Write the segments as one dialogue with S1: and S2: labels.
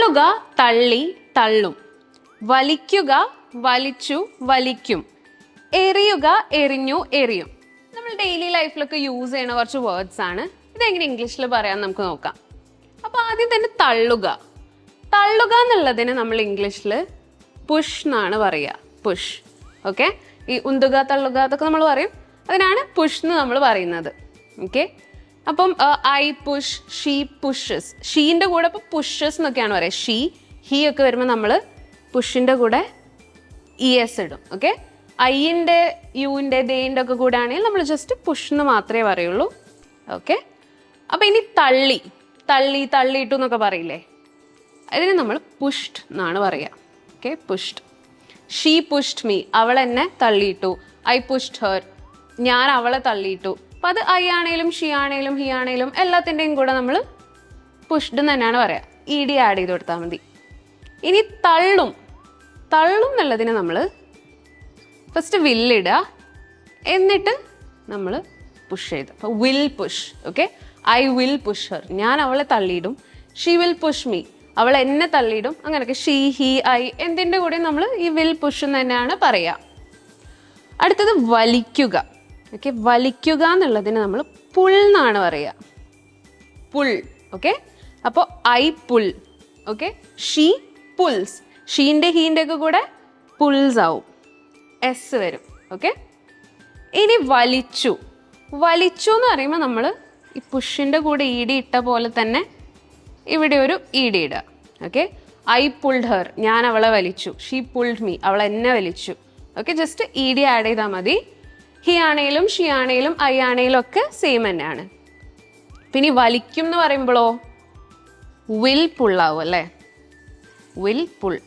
S1: തള്ളുക തള്ളി തള്ളും. വലിക്കുക വലിച്ചു വലിക്കും. എറിയുക എറിഞ്ഞു എറിയും. നമ്മൾ ഡെയിലി ലൈഫിലൊക്കെ യൂസ് ചെയ്യുന്ന കുറച്ച് വേർഡ്സ് ആണ്. ഇതെങ്ങനെ ഇംഗ്ലീഷിൽ പറയാൻ നമുക്ക് നോക്കാം. അപ്പോൾ ആദ്യം തന്നെ തള്ളുക. തള്ളുക എന്നുള്ളതിന് നമ്മൾ ഇംഗ്ലീഷിൽ പുഷ് എന്നാണ് പറയുക. പുഷ് ഓക്കെ ഈ ഉന്തുക തള്ളുക അതൊക്കെ നമ്മൾ പറയും. അതിനാണ് പുഷ് എന്ന് നമ്മൾ പറയുന്നത്. ഓക്കെ അപ്പം ഐ പുഷ് ഷീ പുഷസ് ഷീന്റെ കൂടെ ഇപ്പോൾ പുഷസ് എന്നൊക്കെയാണ് പറയുക. ഷീ ഹീ ഒക്കെ വരുമ്പോൾ നമ്മൾ പുഷിന്റെ കൂടെ ഇ എസ് ഇടും. ഓക്കെ ഐന്റെ യുവിന്റെ ദേന്റെ ഒക്കെ കൂടെ ആണെങ്കിൽ നമ്മൾ ജസ്റ്റ് പുഷ് എന്ന് മാത്രമേ പറയുള്ളൂ. ഓക്കെ അപ്പം ഇനി തള്ളി. തള്ളി തള്ളിയിട്ടു എന്നൊക്കെ പറയില്ലേ? അതിന് നമ്മൾ പുഷ്ഡ് എന്നാണ് പറയുക. Okay pushed she pushed me അവൾ എന്നെ തള്ളിയിട്ടു. ഐ പുഷ്ഡ് ഹെർ ഞാൻ അവളെ തള്ളിയിട്ടു. അപ്പം അത് ഐ ആണേലും ഷി ആണേലും ഹി ആണേലും എല്ലാത്തിന്റെയും കൂടെ നമ്മൾ പുഷ്ഡ് തന്നെയാണ് പറയുക ഇ ഡി ആഡ് ചെയ്ത് കൊടുത്താൽ മതി. ഇനി തള്ളും. തള്ളും എന്നുള്ളതിന് നമ്മൾ ഫസ്റ്റ് വില്ലിടുക എന്നിട്ട് നമ്മൾ പുഷ് ചെയ്ത്. അപ്പോൾ will push okay I will push her ഞാൻ അവളെ തള്ളിയിടും. ഷീ വിൽ പുഷ് മീ അവൾ എന്നെ തള്ളിയിടും. അങ്ങനെയൊക്കെ ഷീ ഹി ഐ എന്തിന്റെ കൂടെ നമ്മൾ ഈ വിൽ പുഷ് എന്ന് തന്നെയാണ് പറയുക അടുത്തത് വലിക്കുക. ഓക്കെ വലിക്കുക എന്നുള്ളതിന് നമ്മൾ പുൾ എന്നാണ് പറയുക. പുൾ. ഓക്കെ അപ്പോൾ I pull okay she pulls ഷീന്റെ ഹീന്റെ ഒക്കെ കൂടെ പുൾസ് ആവും. എസ് വരും. ഓക്കെ ഇനി വലിച്ചു. വലിച്ചു എന്ന് പറയുമ്പോൾ നമ്മൾ ഈ പുഷിന്റെ കൂടെ ഈടി ഇട്ട പോലെ തന്നെ ഇവിടെ ഒരു ഈടി ഡി ഇടുക. ഓക്കെ ഐ പുൾഡ് ഹെർ ഞാൻ അവളെ വലിച്ചു. ഷീ പുൾഡ് മീ അവൾ എന്നെ വലിച്ചു. Okay just E D add ചെയ്താൽ മതി. ഹി ആണേലും ഷി ആണേലും ഐ ആണേലും ഒക്കെ സെയിം തന്നെയാണ്. പിന്നെ വലിക്കും എന്ന് പറയുമ്പോഴോ? വിൽ പുള്ളാവും അല്ലേ? വിൽ പുൾ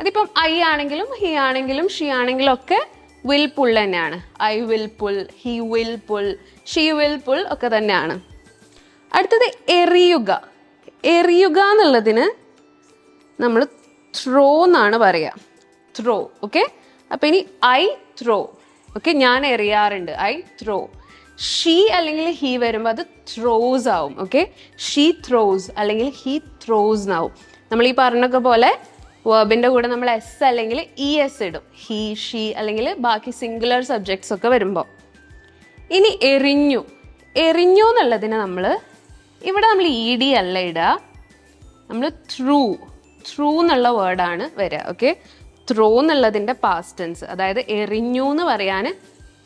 S1: അതിപ്പം ഐ ആണെങ്കിലും ഹി ആണെങ്കിലും ഷി ആണെങ്കിലും ഒക്കെ വിൽ പുൾ തന്നെയാണ്. I will pull he will pull she will pull ഒക്കെ തന്നെയാണ്. അടുത്തത് എറിയുക. എറിയുക എന്നുള്ളതിന് നമ്മൾ ത്രോ എന്നാണ് പറയുക. ത്രോ ഓക്കെ അപ്പം ഇനി ഐ ത്രോ ഓക്കെ ഞാൻ എറിയാറുണ്ട്. I throw. ഷീ അല്ലെങ്കിൽ ഹീ വരുമ്പോൾ അത് ത്രോസ് ആവും ഓക്കെ? ഷീ ത്രോസ് അല്ലെങ്കിൽ ഹീ ത്രോസ് ആവും നമ്മൾ ഈ പറഞ്ഞൊക്കെ പോലെ വേർബിന്റെ കൂടെ നമ്മൾ എസ് അല്ലെങ്കിൽ ഇ എസ് ഇടും. ഹി ഷീ അല്ലെങ്കിൽ ബാക്കി സിംഗുലർ സബ്ജക്ട്സ് ഒക്കെ വരുമ്പോൾ ഇനി എറിഞ്ഞു. എറിഞ്ഞു എന്നുള്ളതിന് നമ്മൾ ഇവിടെ നമ്മൾ ഇ ഡി അല്ല ഇടുക നമ്മൾ ത്രൂ. ത്രൂ എന്നുള്ള വേർഡാണ് വരിക ഓക്കെ? ത്രോ എന്നുള്ളതിന്റെ പാസ്റ്റ് ടെൻസ് അതായത് എറിഞ്ഞു എന്ന് പറയാൻ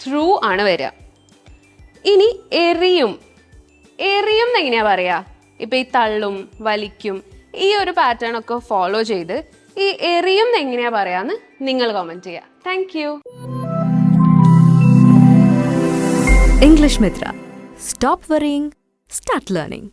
S1: ത്രൂ ആണ് വരിക. ഇനി എറിയും. എറിയും എങ്ങനെയാ പറയാ? ഇപ്പൊ ഈ തള്ളും വലിക്കും ഈ ഒരു പാറ്റേൺ ഒക്കെ ഫോളോ ചെയ്ത് ഈ എറിയും എങ്ങനെയാ പറയാന്ന് നിങ്ങൾ കമന്റ് ചെയ്യുക thank you
S2: English Mitra stop worrying start learning.